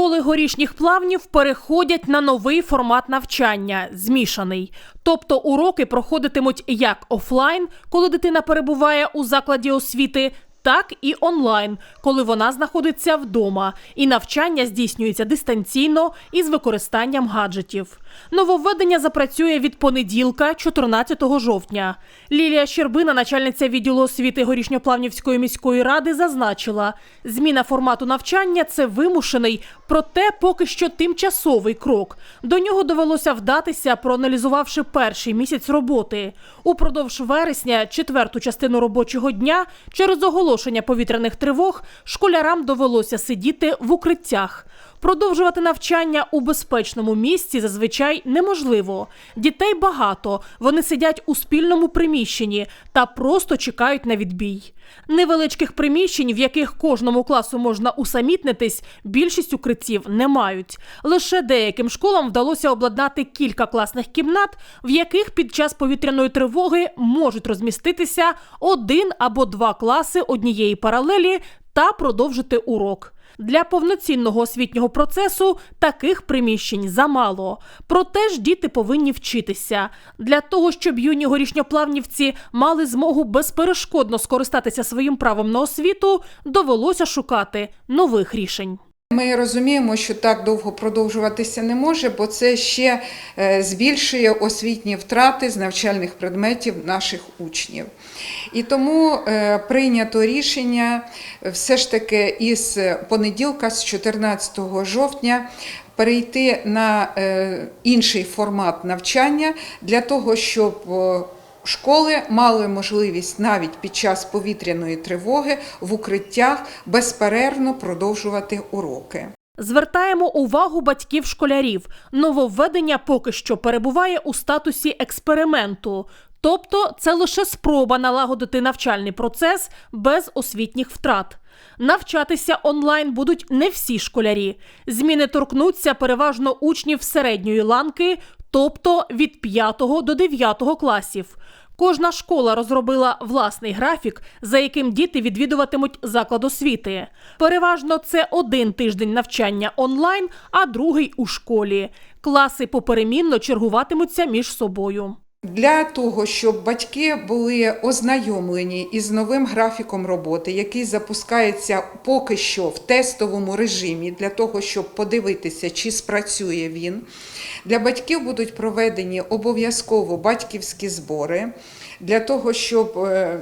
Школи горішніх плавнів переходять на новий формат навчання змішаний. Тобто уроки проходитимуть як офлайн, коли дитина перебуває у закладі освіти, так і онлайн, коли вона знаходиться вдома, і навчання здійснюється дистанційно із використанням гаджетів. Нововведення запрацює від понеділка, 14 жовтня. Лілія Щербина, начальниця відділу освіти Горішньоплавнівської міської ради, зазначила, зміна формату навчання це вимушений, проте поки що тимчасовий крок. До нього довелося вдатися, проаналізувавши перший місяць роботи. Упродовж вересня, четверту частину робочого дня, через оголошення повітряних тривог, школярам довелося сидіти в укриттях. Продовжувати навчання у безпечному місці зазвичай неможливо. Дітей багато, вони сидять у спільному приміщенні та просто чекають на відбій. Невеличких приміщень, в яких кожному класу можна усамітнитись, більшість укриттів не мають. Лише деяким школам вдалося обладнати кілька класних кімнат, в яких під час повітряної тривоги можуть розміститися один або два класи однієї паралелі та продовжити урок. Для повноцінного освітнього процесу таких приміщень замало. Проте ж діти повинні вчитися. Для того, щоб юні горішньоплавнівці мали змогу безперешкодно скористатися своїм правом на освіту, довелося шукати нових рішень. Ми розуміємо, що так довго продовжуватися не може, бо це ще е, збільшує освітні втрати з навчальних предметів наших учнів. І тому е, прийнято рішення е, все ж таки із понеділка, з 14 жовтня, перейти на інший формат навчання для того, щоб Школи мали можливість навіть під час повітряної тривоги в укриттях безперервно продовжувати уроки. Звертаємо увагу батьків школярів. Нововведення поки що перебуває у статусі експерименту. Тобто це лише спроба налагодити навчальний процес без освітніх втрат. Навчатися онлайн будуть не всі школярі. Зміни торкнуться переважно учнів середньої ланки, тобто від 5 до 9 класів. Кожна школа розробила власний графік, за яким діти відвідуватимуть заклад освіти. Переважно це один тиждень навчання онлайн, а другий у школі. Класи поперемінно чергуватимуться між собою. Для того, щоб батьки були ознайомлені із новим графіком роботи, який запускається поки що в тестовому режимі, для того, щоб подивитися, чи спрацює він, для батьків будуть проведені обов'язково батьківські збори. Для того, щоб е,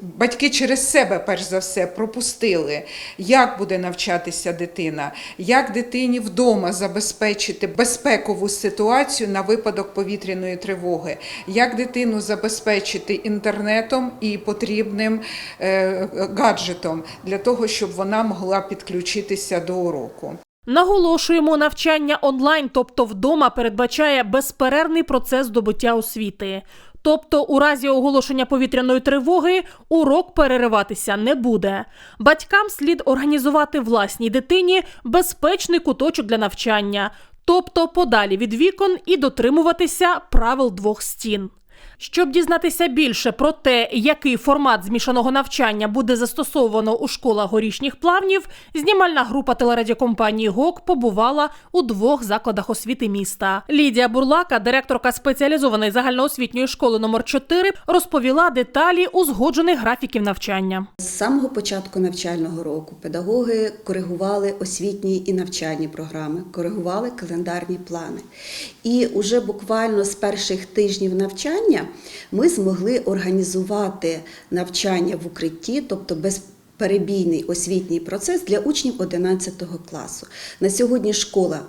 батьки через себе, перш за все, пропустили, як буде навчатися дитина, як дитині вдома забезпечити безпекову ситуацію на випадок повітряної тривоги, як дитину забезпечити інтернетом і потрібним е, гаджетом для того, щоб вона могла підключитися до уроку. Наголошуємо, навчання онлайн, тобто вдома, передбачає безперервний процес здобуття освіти. Тобто, у разі оголошення повітряної тривоги урок перериватися не буде. Батькам слід організувати власній дитині безпечний куточок для навчання, тобто подалі від вікон і дотримуватися правил двох стін. Щоб дізнатися більше про те, який формат змішаного навчання буде застосовано у школах горішніх плавнів, знімальна група телерадіокомпанії ГОК побувала у двох закладах освіти міста. Лідія Бурлака, директорка спеціалізованої загальноосвітньої школи номер 4 розповіла деталі узгоджених графіків навчання. З самого початку навчального року педагоги коригували освітні і навчальні програми, коригували календарні плани. І уже буквально з перших тижнів навчання ми змогли організувати навчання в укритті, тобто безперебійний освітній процес для учнів 11 класу. На сьогодні школа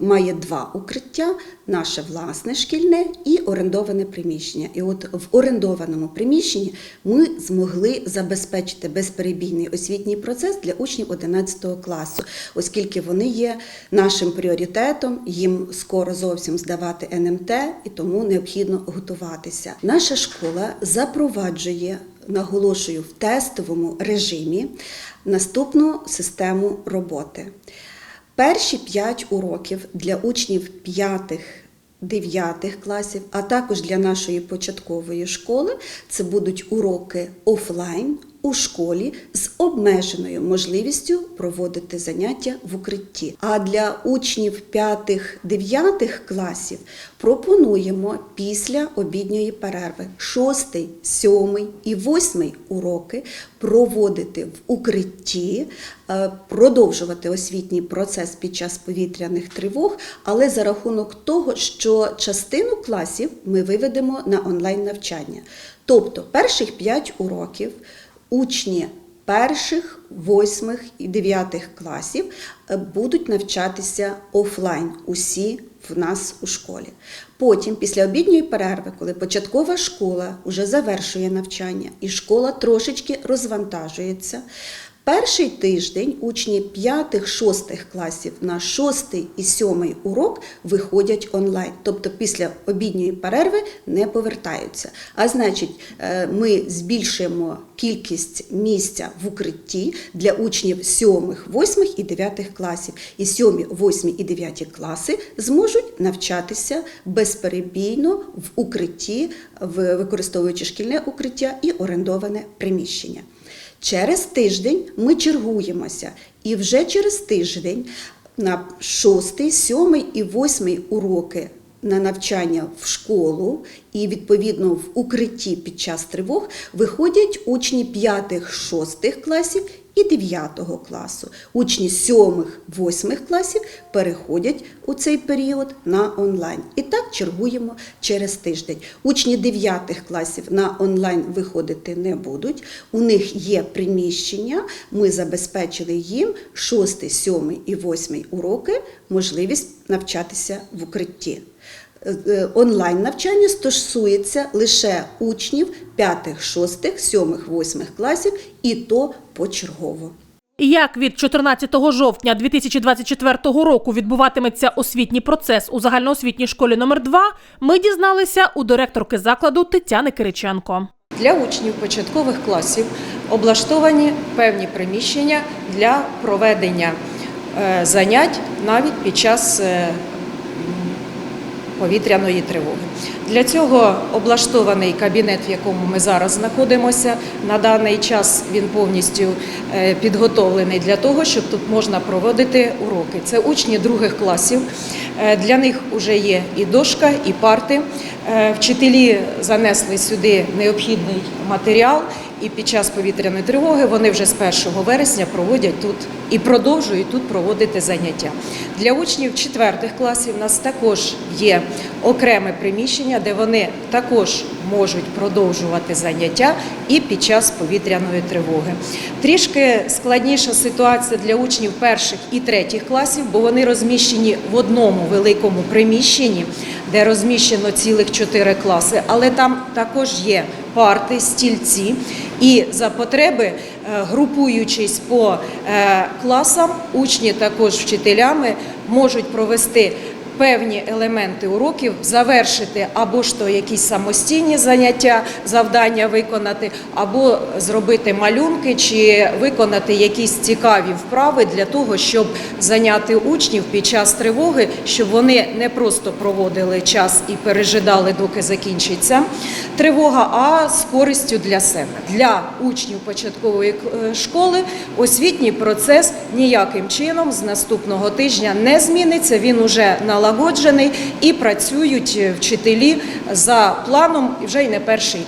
має два укриття: наше власне шкільне і орендоване приміщення. І от в орендованому приміщенні ми змогли забезпечити безперебійний освітній процес для учнів 11 класу, оскільки вони є нашим пріоритетом, їм скоро зовсім здавати НМТ, і тому необхідно готуватися. Наша школа запроваджує. Наголошую в тестовому режимі наступну систему роботи. Перші 5 уроків для учнів 5 9 класів, а також для нашої початкової школи це будуть уроки офлайн, у школі з обмеженою можливістю проводити заняття в укритті. А для учнів 5-9 класів пропонуємо після обідньої перерви 6, 7 і 8 уроки проводити в укритті, е, продовжувати освітній процес під час повітряних тривог, але за рахунок того, що частину класів ми виведемо на онлайн навчання. Тобто перших 5 уроків учні перших, восьмих і дев'ятих класів е, будуть навчатися офлайн усі в нас у школі. Потім, після обідньої перерви, коли початкова школа вже завершує навчання і школа трошечки розвантажується. Перший тиждень учні 5-6 класів на 6 і 7 урок виходять онлайн, тобто після обідньої перерви не повертаються. А значить, е, ми збільшуємо кількість місця в укритті для учнів 7, 8 і 9 класів. І 7, 8 і 9 класи зможуть навчатися безперебійно в укритті, використовуючи шкільне укриття і орендоване приміщення. Через тиждень ми чергуємося, і вже через тиждень на 6, 7 і восьмий уроки на навчання в школу і відповідно в укритті під час тривог виходять учні 5-6 класів і 9 класу. Учні 7-8 класів переходять у цей період на онлайн. І так чергуємо через тиждень. Учні 9 класів на онлайн виходити не будуть. У них є приміщення. Ми забезпечили їм 6, 7 і 8 уроки можливість навчатися в укритті. Е, Онлайн навчання стосується лише учнів 5, 6, 7, 8 класів і то почергово. Як від 14 жовтня 2024 року відбуватиметься освітній процес у загальноосвітній школі номер 2 ми дізналися у директорки закладу Тетяни Кириченко. Для учнів початкових класів облаштовані певні приміщення для проведення е, занять навіть під час е, повітряної тривоги. Для цього облаштований кабінет, в якому ми зараз знаходимося. На даний час він повністю е, підготовлений для того, щоб тут можна проводити уроки. Це учні других класів. Е, Для них вже є і дошка, і парти. Е, Вчителі занесли сюди необхідний матеріал, і під час повітряної тривоги вони вже з 1 вересня проводять тут і продовжують тут проводити заняття. Для учнів четвертих класів у нас також є окреме приміщення, де вони також можуть продовжувати заняття і під час повітряної тривоги. Трішки складніша ситуація для учнів перших і третіх класів, бо вони розміщені в одному великому приміщенні, де розміщено цілих чотири класи, але там також є парти, стільці, і за потреби, е, групуючись по е, класам, учні також вчителями можуть провести певні елементи уроків, завершити або ж то якісь самостійні заняття, завдання виконати, або зробити малюнки чи виконати якісь цікаві вправи для того, щоб зайняти учнів під час тривоги, щоб вони не просто проводили час і пережидали, доки закінчиться тривога, а з користю для себе. Для учнів початкової е, школи освітній процес ніяким чином з наступного тижня не зміниться. Він уже налагоджений і працюють е, вчителі за планом вже й не перший рік.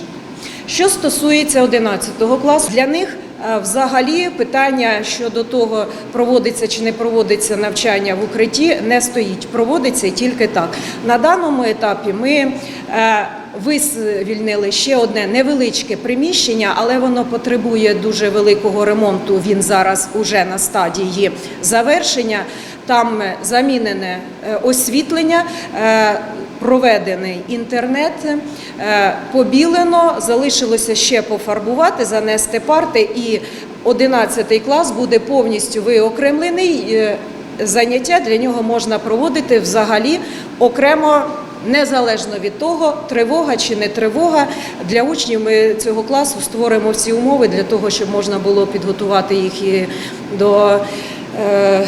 Що стосується 11 класу, для них е, взагалі питання щодо того, проводиться чи не проводиться навчання в укритті, не стоїть. Проводиться тільки так. На даному етапі ми е, вивільнили ще одне невеличке приміщення, але воно потребує дуже великого ремонту. Він зараз уже на стадії завершення. Там е, замінене е, освітлення. е, Проведений інтернет, побілено, залишилося ще пофарбувати, занести парти, і 11 клас буде повністю виокремлений. Заняття для нього можна проводити взагалі окремо, незалежно від того, тривога чи не тривога. Для учнів ми цього класу створимо всі умови для того, щоб можна було підготувати їх і до е,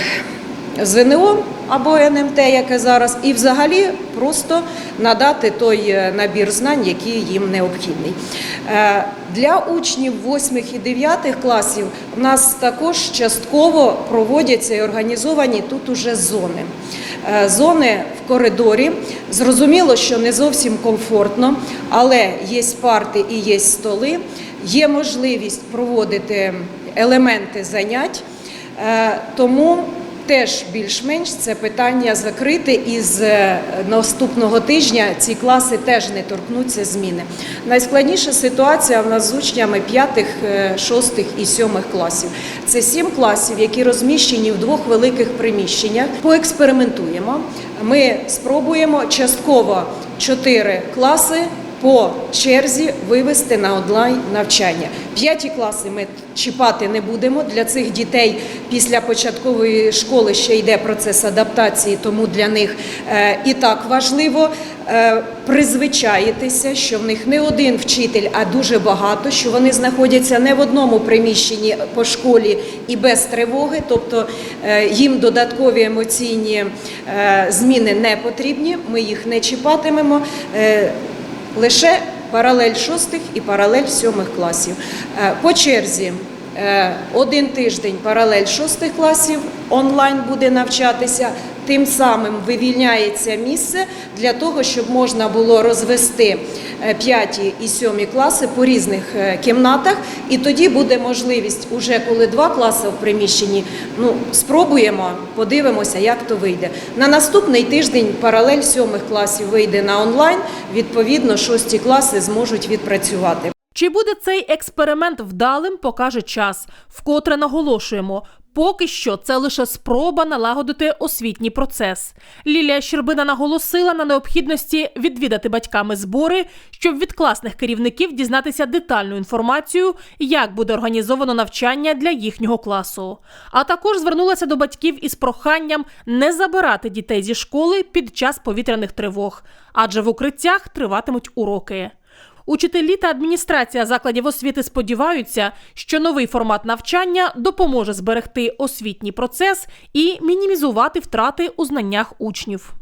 ЗНО або НМТ, яке зараз, і взагалі просто надати той е, набір знань, який їм необхідний. Е, Для учнів 8 і 9 класів в нас також частково проводяться і організовані тут уже зони. Е, Зони в коридорі. Зрозуміло, що не зовсім комфортно, але є парти і є столи, є можливість проводити елементи занять. Тому теж більш-менш це питання закрите, і з е, наступного тижня ці класи теж не торкнуться зміни. Найскладніша ситуація в нас з учнями 5, 6 і 7 класів. Це 7 класів, які розміщені в двох великих приміщеннях. Поекспериментуємо. Ми спробуємо частково 4 класи по черзі вивести на онлайн навчання. П'яті класи ми чіпати не будемо. Для цих дітей після початкової школи ще йде процес адаптації, тому для них е, і так важливо е, призвичаїтися, що в них не один вчитель, а дуже багато, що вони знаходяться не в одному приміщенні по школі і без тривоги, тобто е, їм додаткові емоційні зміни не потрібні. Ми їх не чіпатимемо. Лише паралель шостих і паралель сьомих класів. Е, По черзі е, один тиждень паралель шостих класів онлайн буде навчатися. Тим самим вивільняється місце для того, щоб можна було розвести е, п'яті і сьомі класи по різних е, кімнатах, і тоді буде можливість, уже коли два класи в приміщенні, ну спробуємо, подивимося, як то вийде. На наступний тиждень паралель сьомих класів вийде на онлайн. Відповідно, шості класи зможуть відпрацювати. Чи буде цей експеримент вдалим, покаже час. Вкотре наголошуємо. Поки що це лише спроба налагодити освітній процес. Лілія Щербина наголосила на необхідності відвідати батьками збори, щоб від класних керівників дізнатися детальну інформацію, як буде організовано навчання для їхнього класу. А також звернулася до батьків із проханням не забирати дітей зі школи під час повітряних тривог, адже в укриттях триватимуть уроки. Учителі та адміністрація закладів освіти сподіваються, що новий формат навчання допоможе зберегти освітній процес і мінімізувати втрати у знаннях учнів.